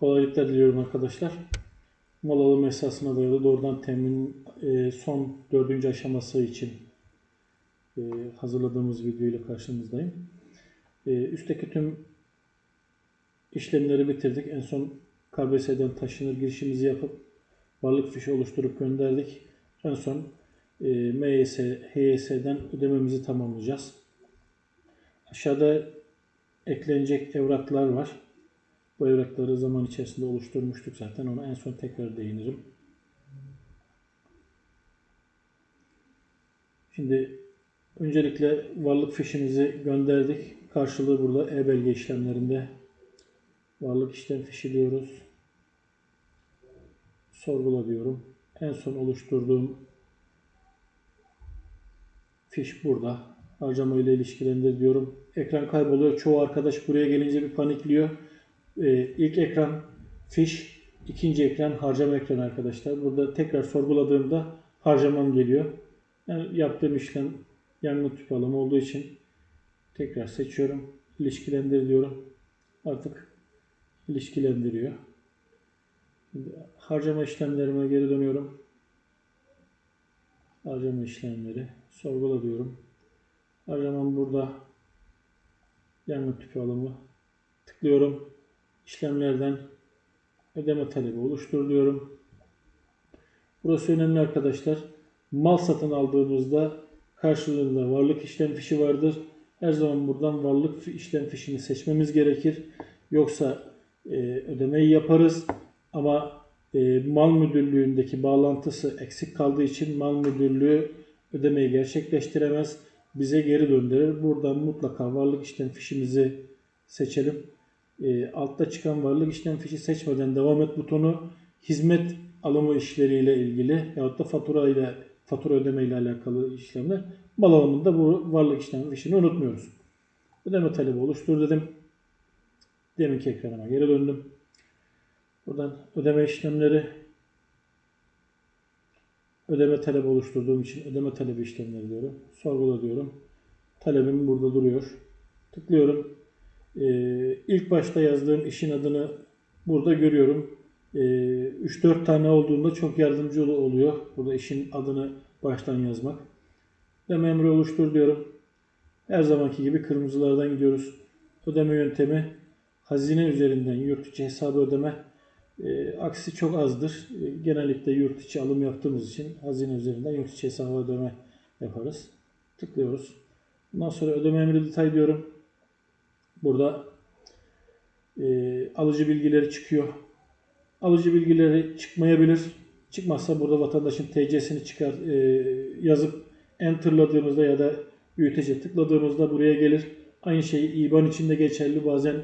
Kolaylıklar diliyorum arkadaşlar. Mal alımı esasına dayalı doğrudan temin e, son dördüncü aşaması için e, hazırladığımız video ile karşınızdayım. E, üstteki tüm işlemleri bitirdik. En son KBS'den taşınır girişimizi yapıp varlık fişi oluşturup gönderdik. En son e, MYS, HYS'den ödememizi tamamlayacağız. Aşağıda eklenecek evraklar var. Bu evrakları zaman içerisinde oluşturmuştuk zaten. Ona en son tekrar değinirim. Şimdi öncelikle varlık fişimizi gönderdik. Karşılığı burada e-belge işlemlerinde varlık işlem fişi diyoruz. Sorgula diyorum. En son oluşturduğum fiş burada. Harcama ile ilişkilendir diyorum. Ekran kayboluyor. Çoğu arkadaş buraya gelince bir panikliyor. Ee, ilk ekran fiş, ikinci ekran harcama ekranı arkadaşlar. Burada tekrar sorguladığımda harcamam geliyor. Yani yaptığım işlem yangın tüpü alımı olduğu için tekrar seçiyorum. İlişkilendir diyorum. Artık ilişkilendiriyor. Şimdi harcama işlemlerime geri dönüyorum. Harcama işlemleri sorgula diyorum. Harcamam burada. Yangın tüpü alımı. Tıklıyorum. İşlemlerden ödeme talebi oluştur diyorum. Burası önemli arkadaşlar. Mal satın aldığımızda karşılığında varlık işlem fişi vardır. Her zaman buradan varlık işlem fişini seçmemiz gerekir. Yoksa e, ödemeyi yaparız ama e, mal müdürlüğündeki bağlantısı eksik kaldığı için mal müdürlüğü ödemeyi gerçekleştiremez. Bize geri döndürür. Buradan mutlaka varlık işlem fişimizi seçelim. E, altta çıkan varlık işlem fişi seçmeden devam et butonu hizmet alımı işleriyle ilgili yahut da fatura ile fatura ödeme ile alakalı işlemler. Mal alımında bu varlık işlem fişini unutmuyoruz. Ödeme talebi oluştur dedim. Deminki ekranıma geri döndüm. Buradan ödeme işlemleri ödeme talebi oluşturduğum için ödeme talebi işlemleri diyorum. Sorgula diyorum. Talebim burada duruyor. Tıklıyorum. Ee, ilk başta yazdığım işin adını burada görüyorum. Ee, 3-4 tane olduğunda çok yardımcı oluyor. Burada işin adını baştan yazmak. Ödeme emri oluştur diyorum. Her zamanki gibi kırmızılardan gidiyoruz. Ödeme yöntemi hazine üzerinden yurt içi hesabı ödeme e, aksi çok azdır. E, genellikle yurt içi alım yaptığımız için hazine üzerinden yurt içi hesabı ödeme yaparız. Tıklıyoruz. Bundan sonra ödeme emri detay diyorum. Burada e, alıcı bilgileri çıkıyor. Alıcı bilgileri çıkmayabilir. Çıkmazsa burada vatandaşın TC'sini çıkar e, yazıp enterladığımızda ya da büyütece tıkladığımızda buraya gelir. Aynı şey IBAN içinde geçerli. Bazen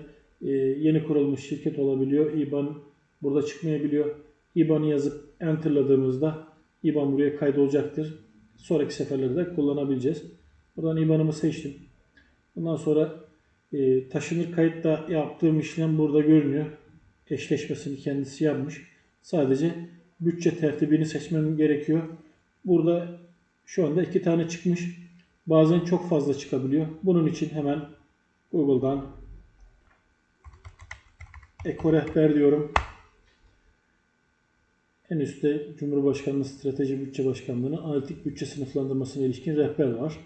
e, yeni kurulmuş şirket olabiliyor. IBAN burada çıkmayabiliyor. IBAN'ı yazıp enterladığımızda IBAN buraya kaydolacaktır. Sonraki seferlerde kullanabileceğiz. Buradan IBAN'ımı seçtim. Bundan sonra e, taşınır kayıtta yaptığım işlem burada görünüyor. Eşleşmesini kendisi yapmış. Sadece bütçe tertibini seçmem gerekiyor. Burada şu anda iki tane çıkmış. Bazen çok fazla çıkabiliyor. Bunun için hemen Google'dan Eko Rehber diyorum. En üstte Cumhurbaşkanlığı Strateji Bütçe Başkanlığı'nın analitik bütçe sınıflandırmasına ilişkin rehber var.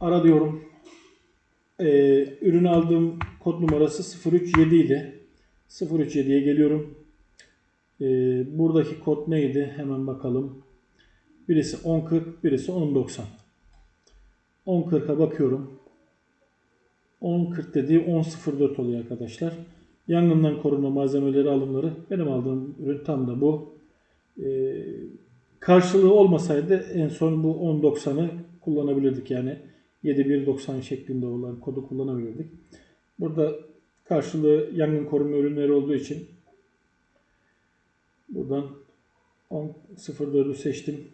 Ara diyorum. Ee, ürün aldığım kod numarası 037 ile 037'ye geliyorum. Ee, buradaki kod neydi? Hemen bakalım. Birisi 1040, birisi 1090. 1040'a bakıyorum. 1040 dediği 1004 oluyor arkadaşlar. Yangından korunma malzemeleri alımları. Benim aldığım ürün tam da bu. Ee, karşılığı olmasaydı en son bu 1090'ı kullanabilirdik. Yani 7190 şeklinde olan kodu kullanabilirdik. Burada karşılığı yangın koruma ürünleri olduğu için buradan 10.04'ü seçtim.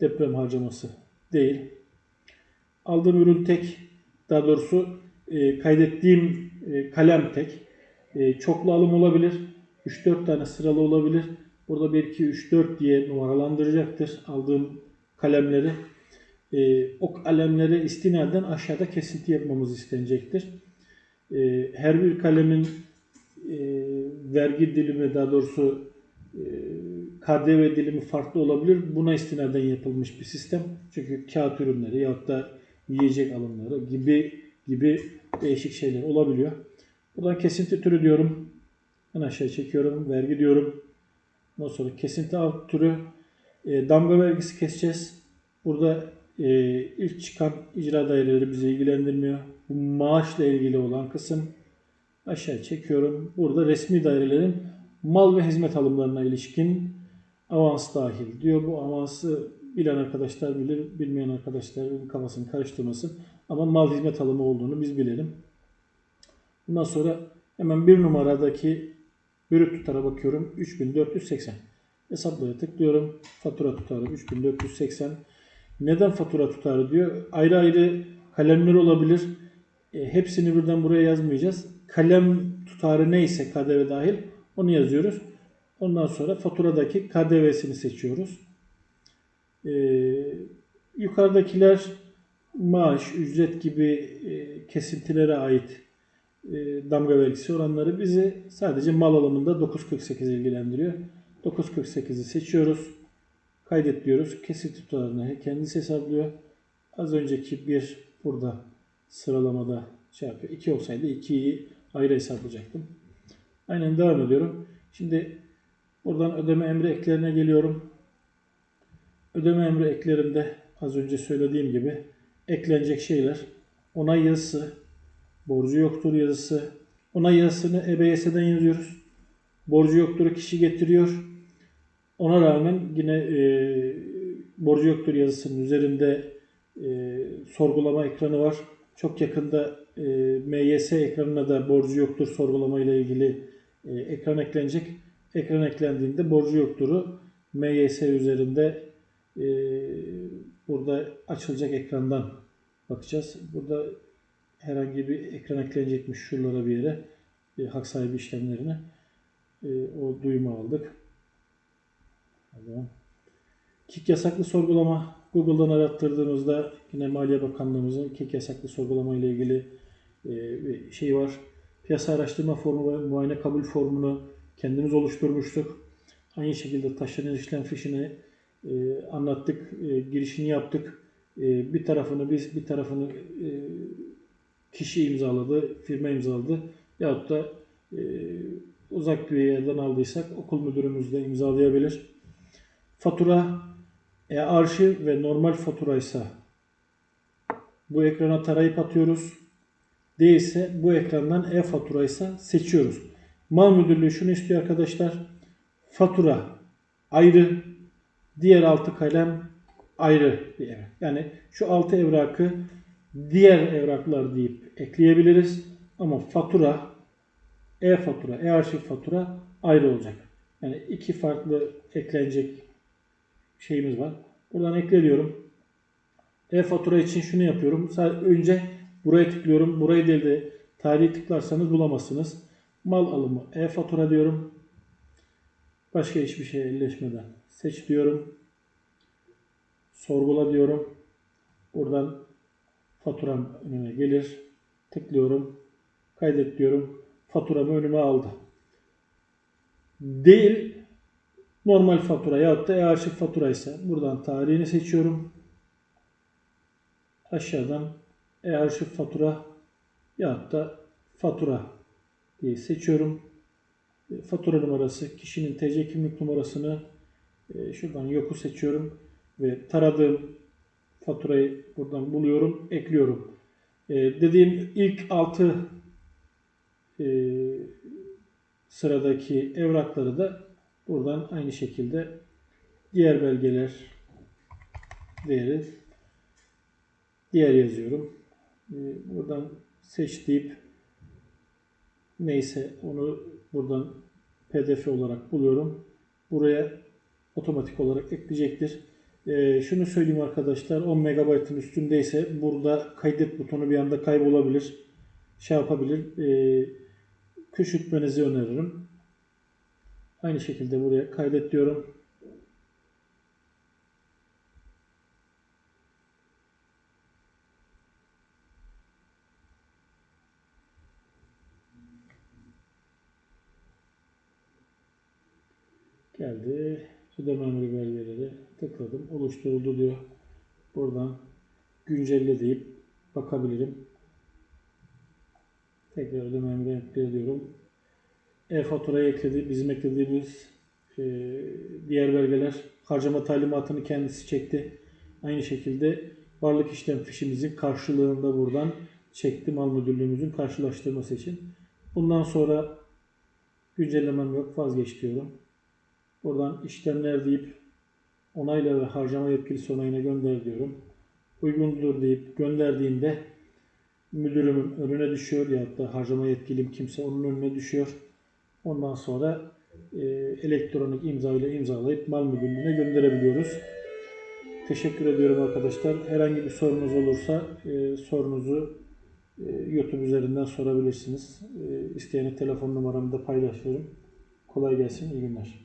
Deprem harcaması değil. Aldığım ürün tek. Daha doğrusu e, kaydettiğim e, kalem tek. E, çoklu alım olabilir. 3-4 tane sıralı olabilir. Burada 1, 2, 3, 4 diye numaralandıracaktır aldığım kalemleri. E, o kalemlere istinaden aşağıda kesinti yapmamız istenecektir. e, her bir kalemin e, vergi dilimi daha doğrusu e, KDV dilimi farklı olabilir. Buna istinaden yapılmış bir sistem. Çünkü kağıt ürünleri yahut da yiyecek alımları gibi gibi değişik şeyler olabiliyor. Buradan kesinti türü diyorum. En aşağı çekiyorum. Vergi diyorum. Ondan sonra kesinti alt türü. E, damga vergisi keseceğiz. Burada e, ilk çıkan icra daireleri bizi ilgilendirmiyor. Bu maaşla ilgili olan kısım aşağı çekiyorum. Burada resmi dairelerin mal ve hizmet alımlarına ilişkin avans dahil diyor. Bu avansı bilen arkadaşlar bilir, bilmeyen arkadaşların kafasını karıştırmasın. Ama mal hizmet alımı olduğunu biz bilelim. Bundan sonra hemen bir numaradaki brüt tutara bakıyorum. 3480. Hesaplaya tıklıyorum. Fatura tutarı 3480. Neden fatura tutarı diyor. Ayrı ayrı kalemler olabilir. E, hepsini birden buraya yazmayacağız. Kalem tutarı neyse KDV dahil onu yazıyoruz. Ondan sonra faturadaki KDV'sini seçiyoruz. E, yukarıdakiler maaş, ücret gibi e, kesintilere ait e, damga vergisi oranları bizi sadece mal alımında 9.48 ilgilendiriyor. 9.48'i seçiyoruz. Kaydet diyoruz. Kesinti tutarını kendisi hesaplıyor. Az önceki bir burada sıralamada şey yapıyor. 2 olsaydı 2'yi ayrı hesaplayacaktım. Aynen devam ediyorum. Şimdi buradan ödeme emri eklerine geliyorum. Ödeme emri eklerinde az önce söylediğim gibi eklenecek şeyler onay yazısı, borcu yoktur yazısı. Onay yazısını EBS'den yazıyoruz. Borcu yoktur kişi getiriyor. Ona rağmen yine e, borcu yoktur yazısının üzerinde e, sorgulama ekranı var. Çok yakında e, MYS ekranına da borcu yoktur sorgulama ile ilgili e, ekran eklenecek. Ekran eklendiğinde borcu yokturu MYS üzerinde e, burada açılacak ekrandan bakacağız. Burada herhangi bir ekran eklenecekmiş şuralara bir yere e, hak sahibi işlemlerine. E, o duyumu aldık. Kik yasaklı sorgulama Google'dan arattırdığımızda yine Maliye Bakanlığımızın kik yasaklı sorgulama ile ilgili e, şey var. Piyasa araştırma formu ve muayene kabul formunu kendimiz oluşturmuştuk. Aynı şekilde taşınan işlem fişini e, anlattık, e, girişini yaptık. E, bir tarafını biz, bir tarafını kişi imzaladı, firma imzaladı. Yahut da uzak bir yerden aldıysak okul müdürümüz de imzalayabilir. Fatura e, arşiv ve normal faturaysa bu ekrana tarayıp atıyoruz. Değilse bu ekrandan e-faturaysa seçiyoruz. Mal müdürlüğü şunu istiyor arkadaşlar. Fatura ayrı, diğer altı kalem ayrı bir evrak. Yani şu altı evrakı diğer evraklar deyip ekleyebiliriz. Ama fatura, e-fatura, e-arşiv fatura ayrı olacak. Yani iki farklı eklenecek şeyimiz var. Buradan ekle diyorum. E-fatura için şunu yapıyorum. Önce buraya tıklıyorum. Burayı değil de tarihi tıklarsanız bulamazsınız. Mal alımı e-fatura diyorum. Başka hiçbir şey elleşmeden seç diyorum. Sorgula diyorum. Buradan faturam önüme gelir. Tıklıyorum. Kaydet diyorum. Faturamı önüme aldı. Değil normal fatura ya da e-arşiv fatura buradan tarihini seçiyorum. Aşağıdan e-arşiv fatura ya da fatura diye seçiyorum. E, fatura numarası, kişinin TC kimlik numarasını e, şuradan yoku seçiyorum ve taradığım faturayı buradan buluyorum, ekliyorum. E, dediğim ilk 6 sıradaki evrakları da buradan aynı şekilde diğer belgeler değeri diğer yazıyorum. Buradan seç deyip neyse onu buradan pdf olarak buluyorum. Buraya otomatik olarak ekleyecektir. Ee, şunu söyleyeyim arkadaşlar 10 MB'ın üstündeyse burada kaydet butonu bir anda kaybolabilir. Şey yapabilir. E, küçültmenizi öneririm. Aynı şekilde buraya kaydet diyorum. Geldi. Ödeme emri belgeleri tıkladım. Oluşturuldu diyor. Buradan güncelle deyip bakabilirim. Tekrar ödeme emri diyorum. E-faturayı ekledi. Bizim eklediğimiz e, diğer belgeler harcama talimatını kendisi çekti. Aynı şekilde varlık işlem fişimizin karşılığında buradan çekti mal müdürlüğümüzün karşılaştırması için. Bundan sonra güncellemem yok vazgeç diyorum. Buradan işlemler deyip onayla ve harcama yetkilisi onayına gönder diyorum. Uygundur deyip gönderdiğimde müdürümün önüne düşüyor ya da harcama yetkilim kimse onun önüne düşüyor. Ondan sonra e, elektronik imza ile imzalayıp mal müdürlüğüne gönderebiliyoruz. Teşekkür ediyorum arkadaşlar. Herhangi bir sorunuz olursa e, sorunuzu e, YouTube üzerinden sorabilirsiniz. E, isteyene telefon numaramı da paylaşıyorum. Kolay gelsin, iyi günler.